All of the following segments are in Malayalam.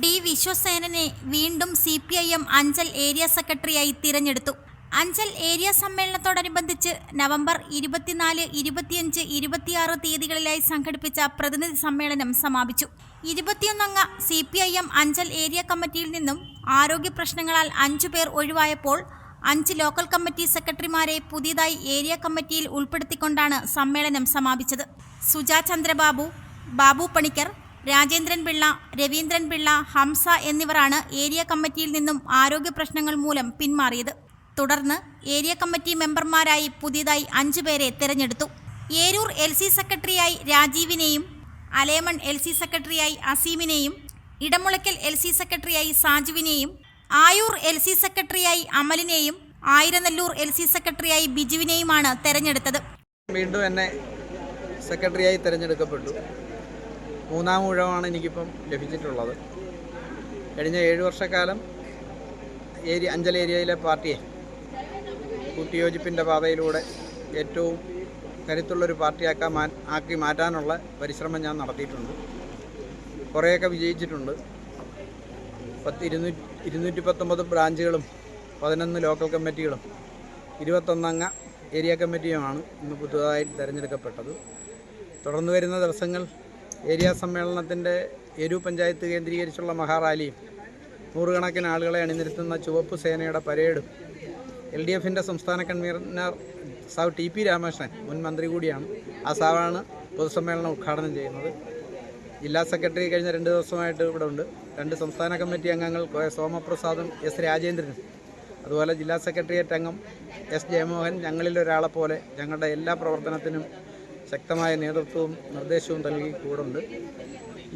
ഡി വിശ്വസേനനെ വീണ്ടും C P I M Anchal area സെക്രട്ടറിയായി തിരഞ്ഞെടുത്തു. അഞ്ചൽ ഏരിയ സമ്മേളനത്തോടനുബന്ധിച്ച് നവംബർ ഇരുപത്തിനാല് ഇരുപത്തിയഞ്ച് ഇരുപത്തിയാറ് തീയതികളിലായി സംഘടിപ്പിച്ച പ്രതിനിധി സമ്മേളനം സമാപിച്ചു. ഇരുപത്തിയൊന്നംഗ C P I M Anchal area കമ്മിറ്റിയിൽ നിന്നും ആരോഗ്യ പ്രശ്നങ്ങളാൽ അഞ്ചു പേർ ഒഴിവായപ്പോൾ അഞ്ച് ലോക്കൽ കമ്മിറ്റി സെക്രട്ടറിമാരെ പുതിയതായി ഏരിയ കമ്മിറ്റിയിൽ ഉൾപ്പെടുത്തിക്കൊണ്ടാണ് സമ്മേളനം സമാപിച്ചത്. സുജാ ചന്ദ്രബാബു ബാബു പണിക്കർ രാജേന്ദ്രൻ പിള്ള രവീന്ദ്രൻ പിള്ള ഹംസ എന്നിവരാണ് ഏരിയ കമ്മിറ്റിയിൽ നിന്നും ആരോഗ്യ പ്രശ്നങ്ങൾ മൂലം പിന്മാറിയത്. തുടർന്ന് ഏരിയ കമ്മിറ്റി മെമ്പർമാരായി പുതിയതായി അഞ്ചു പേരെ തിരഞ്ഞെടുത്തു. ഏരൂർ എൽ സി സെക്രട്ടറിയായി രാജീവിനെയും അലേമൺ എൽ സി സെക്രട്ടറിയായി അസീമിനെയും ഇടമുളയ്ക്കൽ എൽ സി സെക്രട്ടറിയായി സാജുവിനെയും ആയൂർ എൽ സി സെക്രട്ടറിയായി അമലിനെയും ആയിരനെല്ലൂർ എൽ സി സെക്രട്ടറിയായി ബിജുവിനെയുമാണ് തെരഞ്ഞെടുത്തത്. വീണ്ടും എന്നെ സെക്രട്ടറിയായി തിരഞ്ഞെടുക്കപ്പെട്ടു. മൂന്നാം ഊഴമാണ് എനിക്കിപ്പം ലഭിച്ചിട്ടുള്ളത്. കഴിഞ്ഞ ഏഴ് വർഷക്കാലം ഏരിയ അഞ്ചൽ ഏരിയയിലെ പാർട്ടിയെ കൂട്ടിയോജിപ്പിന്റെ പാതയിലൂടെ ഏറ്റവും കരുത്തുള്ളൊരു പാർട്ടിയാക്കാൻ മാ ആക്കി മാറ്റാനുള്ള പരിശ്രമം ഞാൻ നടത്തിയിട്ടുണ്ട്. കുറേയൊക്കെ വിജയിച്ചിട്ടുണ്ട്. പത്ത് ഇരുന്നൂറ്റി ഇരുന്നൂറ്റി പത്തൊമ്പത് ബ്രാഞ്ചുകളും പതിനൊന്ന് ലോക്കൽ കമ്മിറ്റികളും ഇരുപത്തൊന്നംഗ ഏരിയ കമ്മിറ്റിയുമാണ് ഇന്ന് പുതുതായി തിരഞ്ഞെടുക്കപ്പെട്ടത്. തുടർന്ന് വരുന്ന ദിവസങ്ങൾ ഏരിയ സമ്മേളനത്തിന്റെ എരു പഞ്ചായത്ത് കേന്ദ്രീകരിച്ചുള്ള മഹാറാലിയും നൂറുകണക്കിന് ആളുകളെ അണിനിരത്തുന്ന ചുവപ്പ് സേനയുടെ പരേഡും എൽ ഡി എഫിന്റെ സംസ്ഥാന കൺവീനർ സാവ് ടി പി രാമകൃഷ്ണൻ മുൻ മന്ത്രി കൂടിയാണ് ആ സാവാണ് പൊതുസമ്മേളനം ഉദ്ഘാടനം ചെയ്യുന്നത്. ജില്ലാ സെക്രട്ടറി കഴിഞ്ഞ രണ്ട് ദിവസമായിട്ട് ഇവിടെ ഉണ്ട്. രണ്ട് സംസ്ഥാന കമ്മിറ്റി അംഗങ്ങൾ സോമപ്രസാദും എസ് രാജേന്ദ്രനും. അതുപോലെ ജില്ലാ സെക്രട്ടേറിയറ്റ് അംഗം എസ് ജയമോഹൻ ഞങ്ങളിൽ ഒരാളെ പോലെ ഞങ്ങളുടെ എല്ലാ പ്രവർത്തനത്തിനും ശക്തമായ നേതൃത്വവും നിർദ്ദേശവും നൽകി കൂടുണ്ട്.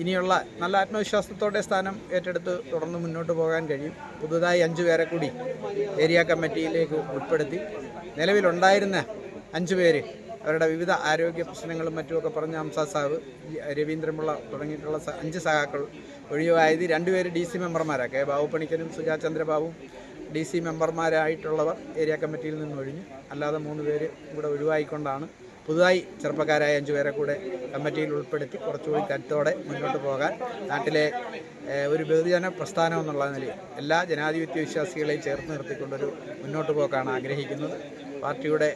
ഇനിയുള്ള നല്ല ആത്മവിശ്വാസത്തോടെ സ്ഥാനം ഏറ്റെടുത്ത് തുടർന്ന് മുന്നോട്ട് പോകാൻ കഴിയും. പുതുതായി അഞ്ചു പേരെ കൂടി ഏരിയ കമ്മിറ്റിയിലേക്ക് ഉൾപ്പെടുത്തി. നിലവിലുണ്ടായിരുന്ന അഞ്ചു പേര് അവരുടെ വിവിധ ആരോഗ്യ പ്രശ്നങ്ങളും മറ്റുമൊക്കെ പറഞ്ഞ ഹംസ സാബ് രവീന്ദ്രമുള്ള തുടങ്ങിയിട്ടുള്ള അഞ്ച് സഹാക്കൾ ഒഴിവായത്. രണ്ടുപേര് ഡി സി മെമ്പർമാരാണ് കെ ബാബുപണിക്കനും സുജാ ചന്ദ്രബാബുവും ഡി സി മെമ്പർമാരായിട്ടുള്ളവർ ഏരിയ കമ്മിറ്റിയിൽ നിന്ന് ഒഴിഞ്ഞു അല്ലാതെ മൂന്ന് പേര് ഇവിടെ ഒഴിവായിക്കൊണ്ടാണ് പുതുതായി ചെറുപ്പക്കാരായ അഞ്ചു പേരെ കൂടെ കമ്മിറ്റിയിൽ ഉൾപ്പെടുത്തി കുറച്ചുകൂടി കരുത്തോടെ മുന്നോട്ട് പോകാൻ നാട്ടിലെ ഒരു ബഹുജന പ്രസ്ഥാനം എന്നുള്ള നിലയിൽ എല്ലാ ജനാധിപത്യ വിശ്വാസികളെയും ചേർത്ത് നിർത്തിക്കൊണ്ടൊരു മുന്നോട്ട് പോക്കാണ് ആഗ്രഹിക്കുന്നത്. പാർട്ടിയുടെ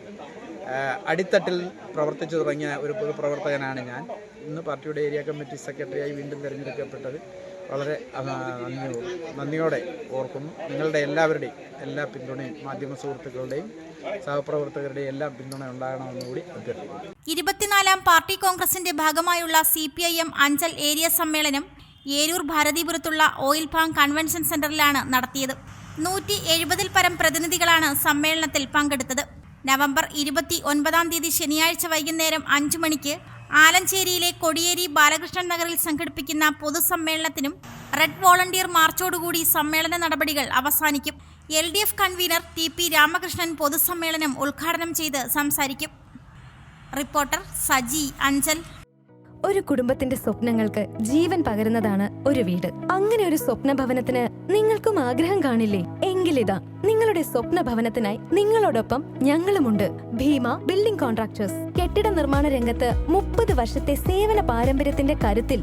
അടിത്തട്ടിൽ പ്രവർത്തിച്ചു തുടങ്ങിയ ഒരു പൊതുപ്രവർത്തകനാണ് ഞാൻ. ഇന്ന് പാർട്ടിയുടെ ഏരിയ കമ്മിറ്റി സെക്രട്ടറിയായി വീണ്ടും തിരഞ്ഞെടുക്കപ്പെട്ടത് വളരെ നന്ദിയോടെ ഓർക്കുന്നു. നിങ്ങളുടെ എല്ലാവരുടെയും എല്ലാ പിന്തുണയും മാധ്യമ സുഹൃത്തുക്കളുടെയും സഹപ്രവർത്തകരുടെയും എല്ലാം പിന്തുണ ഉണ്ടാകണമെന്നുകൂടി അഭ്യർത്ഥിക്കുന്നു. ഇരുപത്തിനാലാം പാർട്ടി കോൺഗ്രസിന്റെ ഭാഗമായുള്ള C P I M Anchal area സമ്മേളനം ഏരൂർ ഭാരതീപുരത്തുള്ള ഓയിൽ പാം കൺവെൻഷൻ സെന്ററിലാണ് നടത്തിയത്. നൂറ്റി എഴുപതിൽ പരം പ്രതിനിധികളാണ് സമ്മേളനത്തിൽ പങ്കെടുത്തത്. നവംബർ ഇരുപത്തി ഒൻപതാം തീയതി ശനിയാഴ്ച വൈകുന്നേരം അഞ്ചു മണിക്ക് ആലഞ്ചേരിയിലെ കൊടിയേരി ബാലകൃഷ്ണൻ നഗറിൽ സംഘടിപ്പിക്കുന്ന പൊതുസമ്മേളനത്തിനും റെഡ് വോളണ്ടിയർ മാർച്ചോടുകൂടി സമ്മേളന നടപടികൾ അവസാനിക്കും. L D F convener T P Ramakrishnan പൊതുസമ്മേളനം ഉദ്ഘാടനം ചെയ്ത് സംസാരിക്കും. റിപ്പോർട്ടർ സജി അഞ്ചൽ. ഒരു കുടുംബത്തിന്റെ സ്വപ്നങ്ങൾക്ക് ജീവൻ പകരുന്നതാണ് ഒരു വീട്. അങ്ങനെ ഒരു സ്വപ്ന ഭവനത്തിന് നിങ്ങൾക്കും ആഗ്രഹം കാണില്ലേ? എങ്കിലിതാ നിങ്ങളുടെ സ്വപ്ന ഭവനത്തിനായി നിങ്ങളോടൊപ്പം ഞങ്ങളുമുണ്ട്. Bheema building contractors. കെട്ടിട നിർമ്മാണ രംഗത്ത് മുപ്പത് വർഷത്തെ സേവന പാരമ്പര്യത്തിന്റെ കരുത്തിൽ